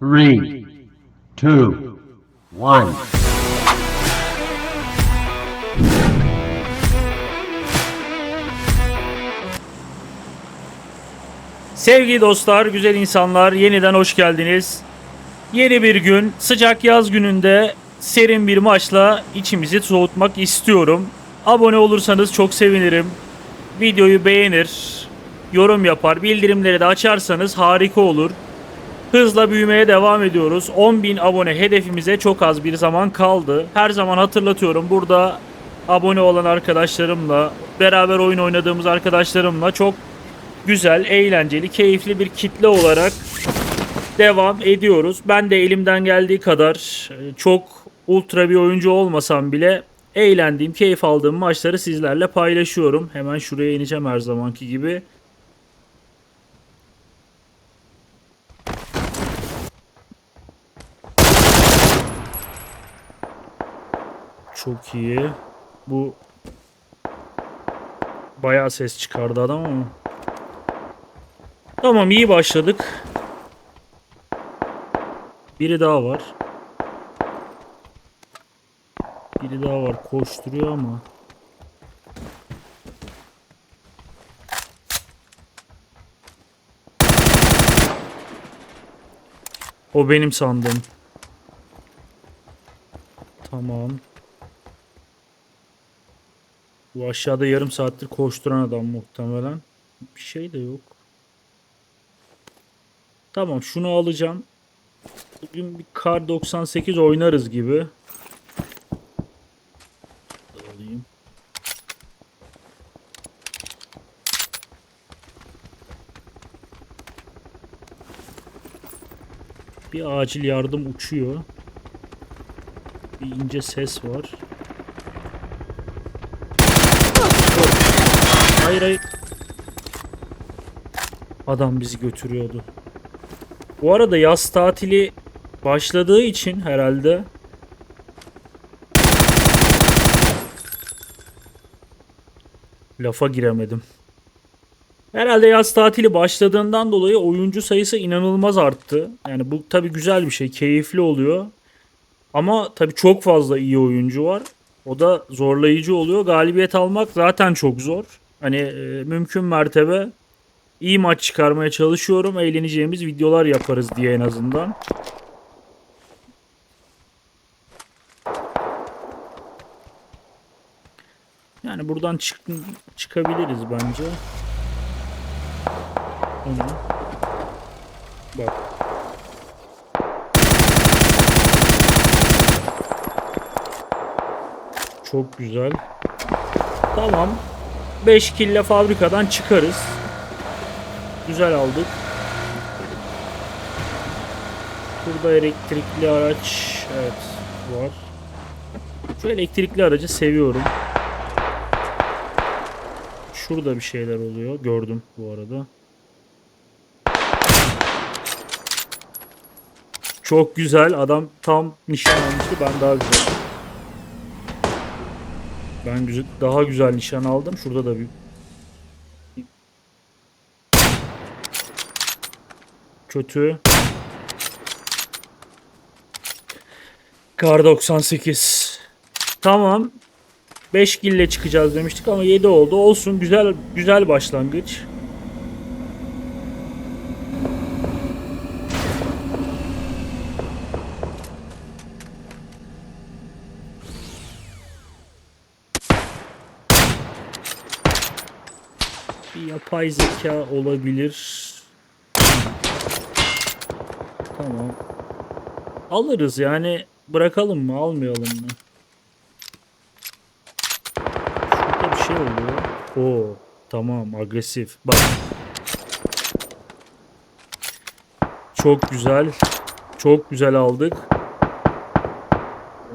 three, two, one. Sevgili dostlar, güzel insanlar, yeniden hoş geldiniz. Yeni bir gün, sıcak yaz gününde serin bir maçla içimizi soğutmak istiyorum. Abone olursanız çok sevinirim. Videoyu beğenir, yorum yapar, bildirimleri de açarsanız harika olur. Hızla büyümeye devam ediyoruz. 10.000 abone hedefimize çok az bir zaman kaldı. Her zaman hatırlatıyorum burada abone olan arkadaşlarımla, beraber oyun oynadığımız arkadaşlarımla çok güzel, eğlenceli, keyifli bir kitle olarak devam ediyoruz. Ben de elimden geldiği kadar e, çok ultra bir oyuncu olmasam bile eğlendiğim, keyif aldığım maçları sizlerle paylaşıyorum. Hemen şuraya ineceğim her zamanki gibi. Çok iyi. Bu bayağı ses çıkardı adam ama. Tamam iyi başladık. Biri daha var. Biri daha var koşturuyor ama. O benim sandım. Tamam. Bu aşağıda yarım saattir koşturan adam muhtemelen. Bir şey de yok. Tamam şunu alacağım. Bugün bir kar 98 oynarız gibi. Alayım. Bir acil yardım uçuyor. Bir ince ses var. Hayır hayır. Adam bizi götürüyordu. Bu arada yaz tatili başladığı için herhalde lafa giremedim. Herhalde yaz tatili başladığından dolayı oyuncu sayısı inanılmaz arttı. Yani bu tabi güzel bir şey, keyifli oluyor. Ama tabi çok fazla iyi oyuncu var. O da zorlayıcı oluyor. Galibiyet almak zaten çok zor. Hani e, mümkün mertebe iyi maç çıkarmaya çalışıyorum. Eğleneceğimiz videolar yaparız diye en azından. Yani buradan çık çıkabiliriz bence. O ne? Bak. Çok güzel. Tamam. 5 kille fabrikadan çıkarız. Güzel aldık. Burada elektrikli araç evet var. Şu elektrikli aracı seviyorum. Şurada bir şeyler oluyor. Gördüm bu arada. Çok güzel. Adam tam nişan almıştı. Ben daha güzel. Ben güzel, daha güzel nişan aldım. Şurada da bir kötü. Kar 98. Tamam. 5 kille çıkacağız demiştik ama 7 oldu. Olsun güzel güzel başlangıç. Yapay zeka olabilir. Tamam. Alırız yani bırakalım mı almayalım mı? Şurada bir şey oluyor. Oo tamam agresif. Bak. Çok güzel. Çok güzel aldık.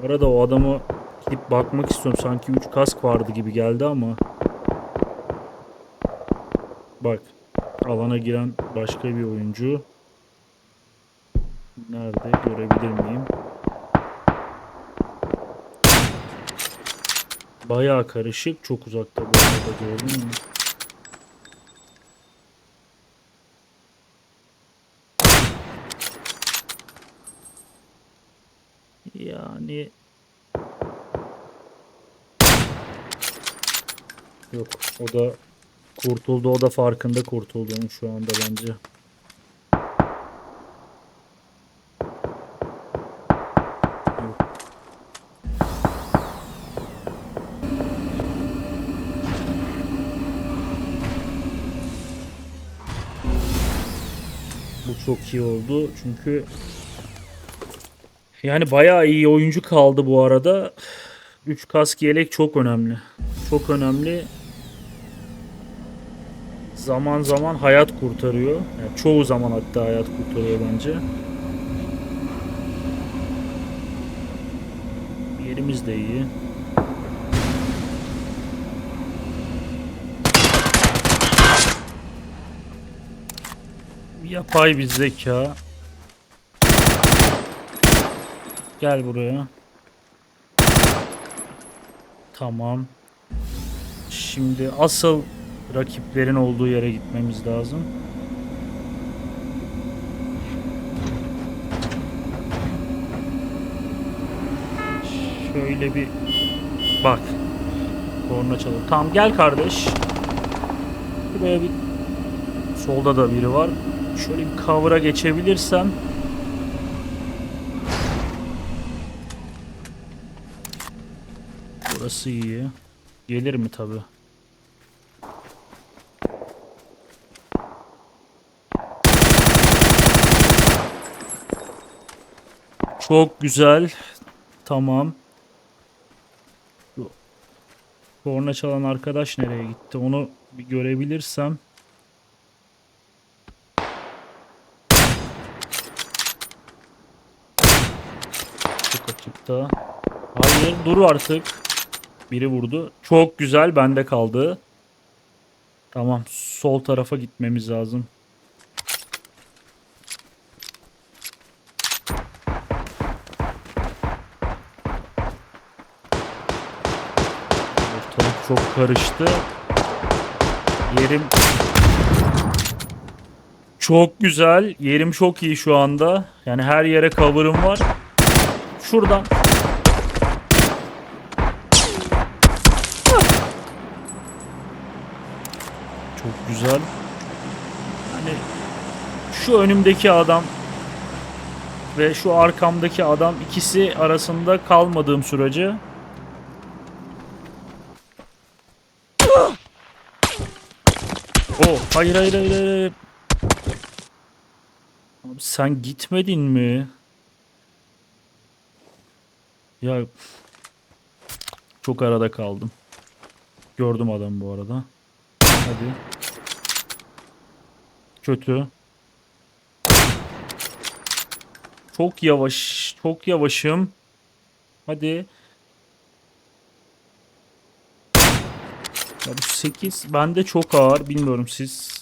Bu arada o adamı gidip bakmak istiyorum. Sanki 3 kask vardı gibi geldi ama. Bak. Alana giren başka bir oyuncu. Nerede görebilir miyim? Bayağı karışık. Çok uzakta bu arada gördün mü? Yani Yok o da kurtuldu o da farkında kurtulduğunu şu anda bence. Bu çok iyi oldu çünkü yani bayağı iyi oyuncu kaldı bu arada. 3 kask yelek çok önemli. Çok önemli. Zaman zaman hayat kurtarıyor. Yani çoğu zaman hatta hayat kurtarıyor bence. Yerimiz de iyi. Yapay bir zeka. Gel buraya. Tamam. Şimdi asıl rakiplerin olduğu yere gitmemiz lazım. Şöyle bir bak. Korna çalıyor. Tamam gel kardeş. Buraya bir solda da biri var. Şöyle bir cover'a geçebilirsem Burası iyi. Gelir mi tabi? Çok güzel. Tamam. Korna çalan arkadaş nereye gitti? Onu bir görebilirsem. Çok açıkta. Hayır dur artık. Biri vurdu. Çok güzel bende kaldı. Tamam sol tarafa gitmemiz lazım. Ortalık çok karıştı. Yerim çok güzel. Yerim çok iyi şu anda. Yani her yere cover'ım var. Şuradan Çok güzel. Hani şu önümdeki adam ve şu arkamdaki adam ikisi arasında kalmadığım sürece Oh, hayır hayır hayır hayır. Abi sen gitmedin mi? Ya çok arada kaldım. Gördüm adam bu arada. Hadi. Kötü. Çok yavaş. Çok yavaşım. Hadi. Ya bu 8 bende çok ağır. Bilmiyorum siz.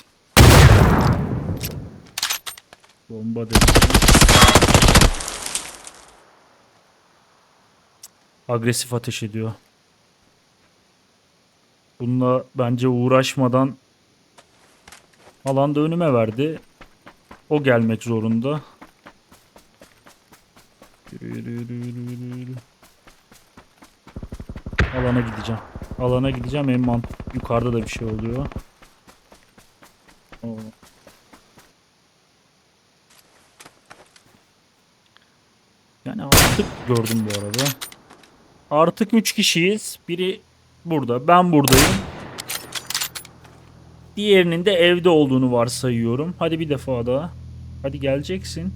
Bomba dedi. Agresif ateş ediyor. Bununla bence uğraşmadan alanda önüme verdi. O gelmek zorunda. Yürü yürü yürü yürü yürü. Alana gideceğim. Alana gideceğim. En mant yukarıda da bir şey oluyor. Oo. Yani artık gördüm bu arada. Artık 3 kişiyiz. Biri burada. Ben buradayım. Diğerinin de evde olduğunu varsayıyorum. Hadi bir defa daha. Hadi geleceksin.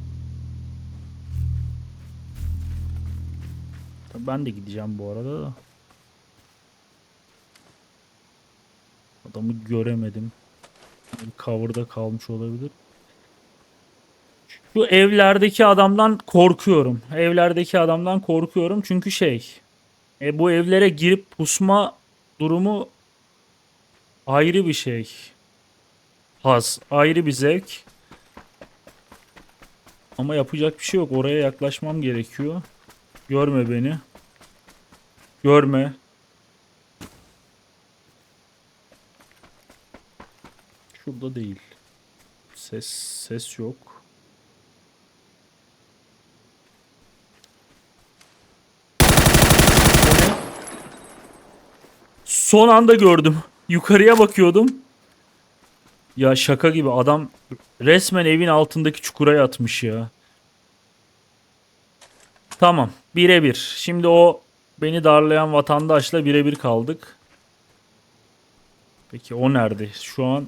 Ben de gideceğim bu arada da. Adamı göremedim. Cover'da kalmış olabilir. Şu evlerdeki adamdan korkuyorum. Evlerdeki adamdan korkuyorum çünkü şey. E, bu evlere girip pusma durumu ayrı bir şey. Haz, ayrı bir zevk. Ama yapacak bir şey yok. Oraya yaklaşmam gerekiyor. Görme beni. Görme. Şurada değil. Ses ses yok. Son anda gördüm. Yukarıya bakıyordum. Ya şaka gibi adam resmen evin altındaki çukura yatmış ya. Tamam. Birebir. Şimdi o beni darlayan vatandaşla birebir kaldık. Peki o nerede? Şu an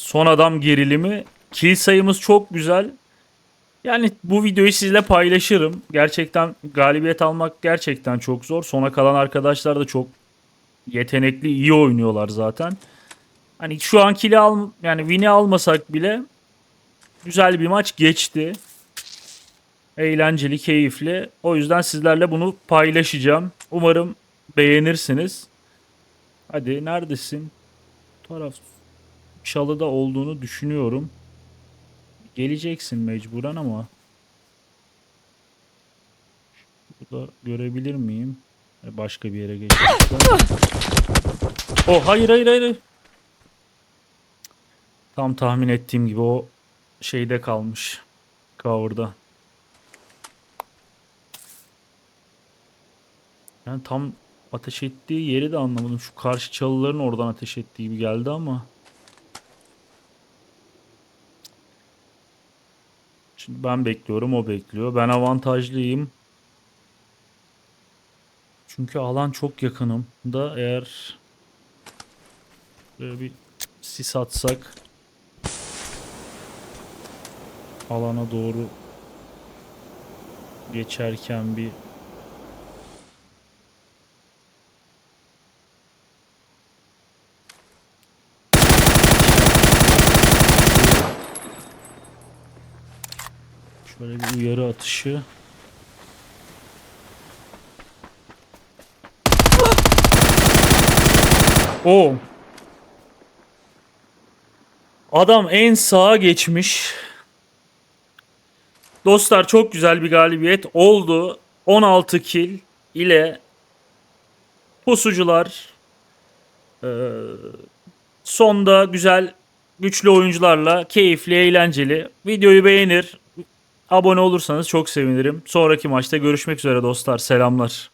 son adam gerilimi. Kill sayımız çok güzel. Yani bu videoyu sizle paylaşırım. Gerçekten galibiyet almak gerçekten çok zor. Sona kalan arkadaşlar da çok yetenekli, iyi oynuyorlar zaten. Hani şu an kill'i al yani win'i almasak bile güzel bir maç geçti. Eğlenceli, keyifli. O yüzden sizlerle bunu paylaşacağım. Umarım beğenirsiniz. Hadi neredesin? Bu taraf çalıda olduğunu düşünüyorum. Geleceksin mecburen ama. Burada görebilir miyim? Başka bir yere geçmişler. Oh hayır hayır hayır. Tam tahmin ettiğim gibi o şeyde kalmış. Cover'da. Yani tam ateş ettiği yeri de anlamadım. Şu karşı çalıların oradan ateş ettiği gibi geldi ama. Şimdi ben bekliyorum, o bekliyor. Ben avantajlıyım. Çünkü alan çok yakınım. Da eğer böyle bir sis atsak alana doğru geçerken bir şöyle bir uyarı atışı O. Adam en sağa geçmiş. Dostlar çok güzel bir galibiyet oldu. 16 kill ile pusucular eee, sonda güzel güçlü oyuncularla keyifli eğlenceli. Videoyu beğenir abone olursanız çok sevinirim. Sonraki maçta görüşmek üzere dostlar. Selamlar.